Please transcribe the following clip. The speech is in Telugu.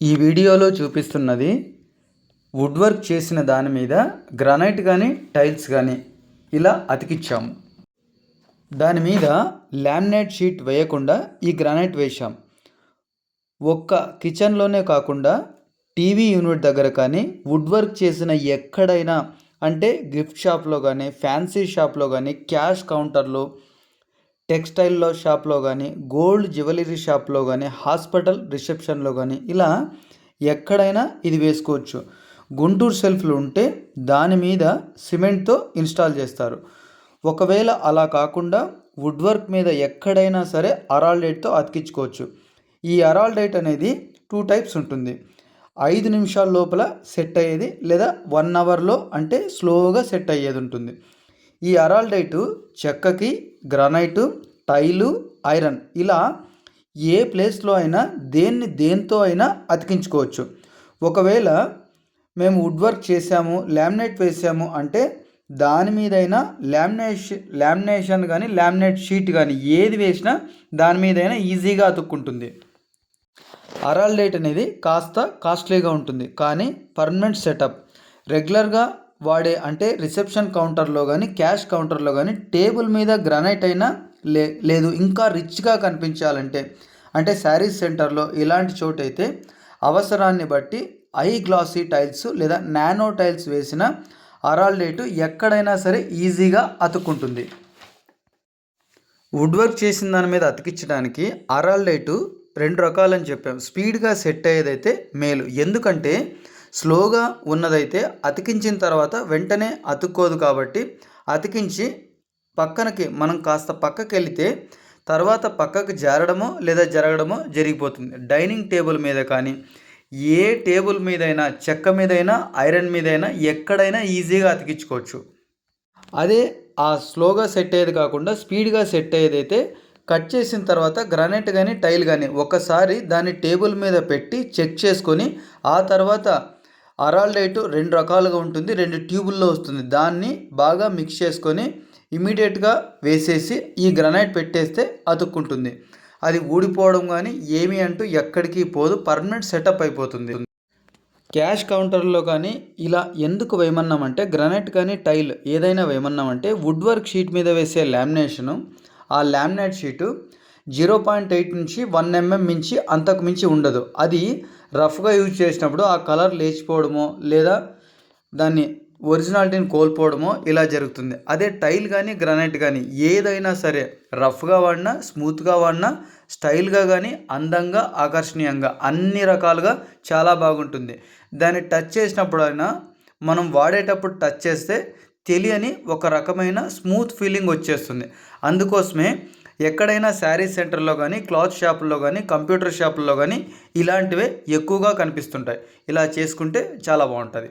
ఈ వీడియోలో చూపిస్తున్నది వుడ్ వర్క్ చేసిన దాని మీద గ్రానైట్ కానీ టైల్స్ కానీ ఇలా అతికిచ్చాము. దాని మీద లామినేట్ షీట్ వేయకుండా ఈ గ్రానైట్ వేశాం. ఒక్క కిచెన్లోనే కాకుండా టీవీ యూనిట్ దగ్గర కానీ వుడ్ వర్క్ చేసిన ఎక్కడైనా అంటే గిఫ్ట్ షాప్లో కానీ ఫ్యాన్సీ షాప్లో కానీ క్యాష్ కౌంటర్లో టెక్స్టైల్లో షాప్లో కానీ గోల్డ్ జ్యువెలరీ షాప్లో కానీ హాస్పిటల్ రిసెప్షన్లో కానీ ఇలా ఎక్కడైనా ఇది వేసుకోవచ్చు. గుంటూరు సెల్ఫ్లు ఉంటే దాని మీద సిమెంట్తో ఇన్స్టాల్ చేస్తారు. ఒకవేళ అలా కాకుండా వుడ్ వర్క్ మీద ఎక్కడైనా సరే అరాల్డేట్తో అతికించుకోవచ్చు. ఈ అరాల్డేట్ అనేది టూ టైప్స్ ఉంటుంది. ఐదు నిమిషాల లోపల సెట్ అయ్యేది లేదా వన్ అవర్లో అంటే స్లోగా సెట్ అయ్యేది ఉంటుంది. ఈ అరాల్డైటు చెక్కకి గ్రానైటు టైలు ఐరన్ ఇలా ఏ ప్లేస్లో అయినా దేన్ని దేంతో అయినా అతికించుకోవచ్చు. ఒకవేళ మేము వుడ్ వర్క్ చేసాము లామినేట్ వేసాము అంటే దాని మీదైనా లామినేషన్ లామినేషన్ కానీ లామినేట్ షీట్ కానీ ఏది వేసినా దాని మీదైనా ఈజీగా అతుక్కుంటుంది. అరాల్డేట్ అనేది కాస్త కాస్ట్లీగా ఉంటుంది. కానీ పర్మనెంట్ సెటప్ రెగ్యులర్గా వాడే అంటే రిసెప్షన్ కౌంటర్లో కానీ క్యాష్ కౌంటర్లో కానీ టేబుల్ మీద గ్రానైట్ అయినా లే లేదు ఇంకా రిచ్గా కనిపించాలంటే అంటే శారీస్ సెంటర్లో ఇలాంటి చోటు అయితే అవసరాన్ని బట్టి ఐ గ్లాసీ టైల్స్ లేదా నానో టైల్స్ వేసిన అరాల్డేటు ఎక్కడైనా సరే ఈజీగా అతుక్కుంటుంది. వుడ్ వర్క్ చేసిన దాని మీద అతికించడానికి అరాల్డేటు రెండు రకాలని చెప్పాం. స్పీడ్గా సెట్ అయ్యేదైతే మేలు. ఎందుకంటే స్లోగా ఉన్నదైతే అతికించిన తర్వాత వెంటనే అతుక్కోదు కాబట్టి అతికించి పక్కనకి మనం కాస్త పక్కకి వెళితే తర్వాత పక్కకు జారడమో లేదా జరగడమో జరిగిపోతుంది. డైనింగ్ టేబుల్ మీద కానీ ఏ టేబుల్ మీదైనా చెక్క మీదైనా ఐరన్ మీదైనా ఎక్కడైనా ఈజీగా అతికించుకోవచ్చు. అదే ఆ స్లోగా సెట్ అయ్యేది కాకుండా స్పీడ్గా సెట్ అయ్యేదైతే కట్ చేసిన తర్వాత గ్రానైట్ కానీ టైల్ కానీ ఒకసారి దాన్ని టేబుల్ మీద పెట్టి చెక్ చేసుకొని ఆ తర్వాత అరాల్డైటు రెండు రకాలుగా ఉంటుంది రెండు ట్యూబుల్లో వస్తుంది. దాన్ని బాగా మిక్స్ చేసుకొని ఇమీడియట్గా వేసేసి ఈ గ్రనైట్ పెట్టేస్తే అతుక్కుంటుంది. అది ఊడిపోవడం కానీ ఏమి అంటూ ఎక్కడికి పోదు పర్మనెంట్ సెటప్ అయిపోతుంది. క్యాష్ కౌంటర్లో కానీ ఇలా ఎందుకు వేయమన్నామంటే గ్రనైట్ కానీ టైల్ ఏదైనా వేయమన్నామంటే వుడ్ వర్క్ షీట్ మీద వేసే లామినేషను ఆ laminate sheet zero point eight నుంచి వన్ ఎంఎం మించి అంతకు మించి ఉండదు. అది రఫ్గా యూజ్ చేసినప్పుడు ఆ కలర్ లేచిపోవడమో లేదా దాన్ని ఒరిజినాలిటీని కోల్పోవడమో ఇలా జరుగుతుంది. అదే టైల్ కానీ గ్రానైట్ కానీ ఏదైనా సరే రఫ్గా వాడినా స్మూత్గా వాడినా స్టైల్గా కానీ అందంగా ఆకర్షణీయంగా అన్ని రకాలుగా చాలా బాగుంటుంది. దాన్ని టచ్ చేసినప్పుడు అయినా మనం వాడేటప్పుడు టచ్ చేస్తే తెలియని ఒక రకమైన స్మూత్ ఫీలింగ్ వచ్చేస్తుంది. అందుకోసమే ఎక్కడైనా శారీ సెంటర్లో కానీ క్లాత్ షాపుల్లో కానీ కంప్యూటర్ షాపుల్లో కానీ ఇలాంటివే ఎక్కువగా కనిపిస్తుంటాయి. ఇలా చేసుకుంటే చాలా బాగుంటుంది.